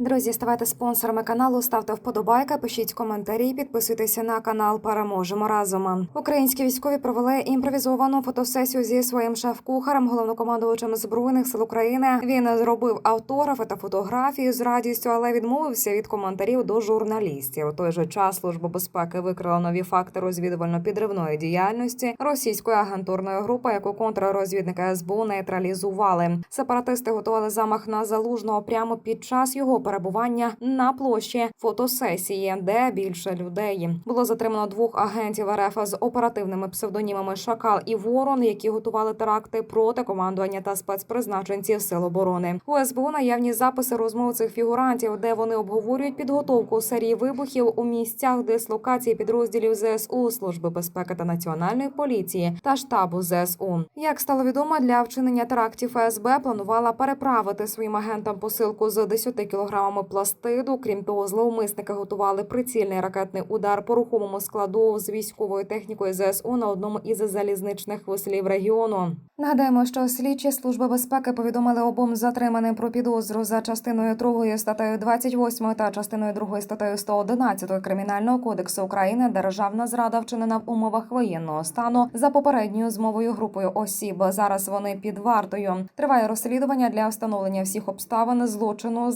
Друзі, ставайте спонсорами каналу, ставте вподобайки, пишіть коментарі, підписуйтеся на канал. Переможемо разом. Українські військові провели імпровізовану фотосесію зі своїм шеф-кухарем, головнокомандувачем збройних сил України. Він зробив автографи та фотографії з радістю, але відмовився від коментарів до журналістів. У той же час служба безпеки викрила нові факти розвідувально-підривної діяльності російської агентурної групи, яку контррозвідники СБУ нейтралізували. Сепаратисти готували замах на залужного прямо під час його перебування на площі фотосесії, де більше людей було затримано двох агентів РФ з оперативними псевдонімами Шакал і Ворон, які готували теракти проти командування та спецпризначенців сил оборони. У СБУ наявні записи розмов цих фігурантів, де вони обговорюють підготовку серії вибухів у місцях дислокації підрозділів ЗСУ, служби безпеки та національної поліції та штабу ЗСУ. Як стало відомо, для вчинення терактів ФСБ планувала переправити своїм агентам посилку з 10 кілограмами пластиду. Крім того, зловмисники готували прицільний ракетний удар по рухомому складу з військовою технікою ЗСУ на одному із залізничних вузлів регіону. Нагадаємо, що слідчі служби безпеки повідомили обом затриманим про підозру за частиною 2 статтею 28 та частиною 2 статтею 111 кримінального кодексу України державна зрада вчинена в умовах воєнного стану за попередньою змовою групою осіб. Зараз вони під вартою. Триває розслідування для встановлення всіх обставин злочину.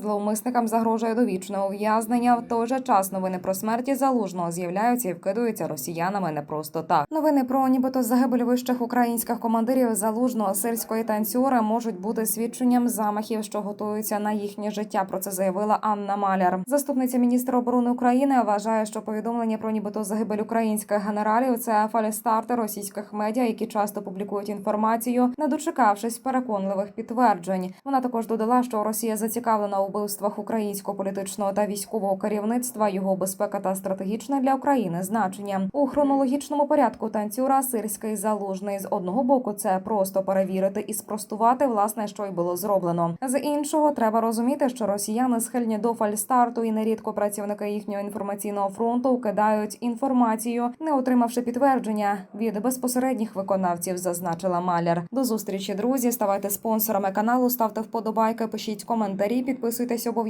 Зловмисникам загрожує довічне ув'язнення. В той же час новини про смерті залужного з'являються і вкидаються росіянами не просто так. Новини про нібито загибель вищих українських командирів залужного сирської танцюра можуть бути свідченням замахів, що готуються на їхнє життя. Про це заявила Анна Маляр. Заступниця міністра оборони України вважає, що повідомлення про нібито загибель українських генералів це фалістарти російських медіа, які часто публікують інформацію, не дочекавшись переконливих підтверджень. Вона також додала, що Росія зацікавлена у вбивствах українського політичного та військового керівництва, його безпека та стратегічне для України значення у хронологічному порядку. Танцюра сирський залужний з одного боку це просто перевірити і спростувати власне, що й було зроблено. З іншого треба розуміти, що росіяни схильні до фальстарту і нерідко працівники їхнього інформаційного фронту кидають інформацію, не отримавши підтвердження від безпосередніх виконавців, зазначила Маляр. До зустрічі, друзі. Ставайте спонсорами каналу, ставте вподобайки, пишіть коментарі, підписуйтесь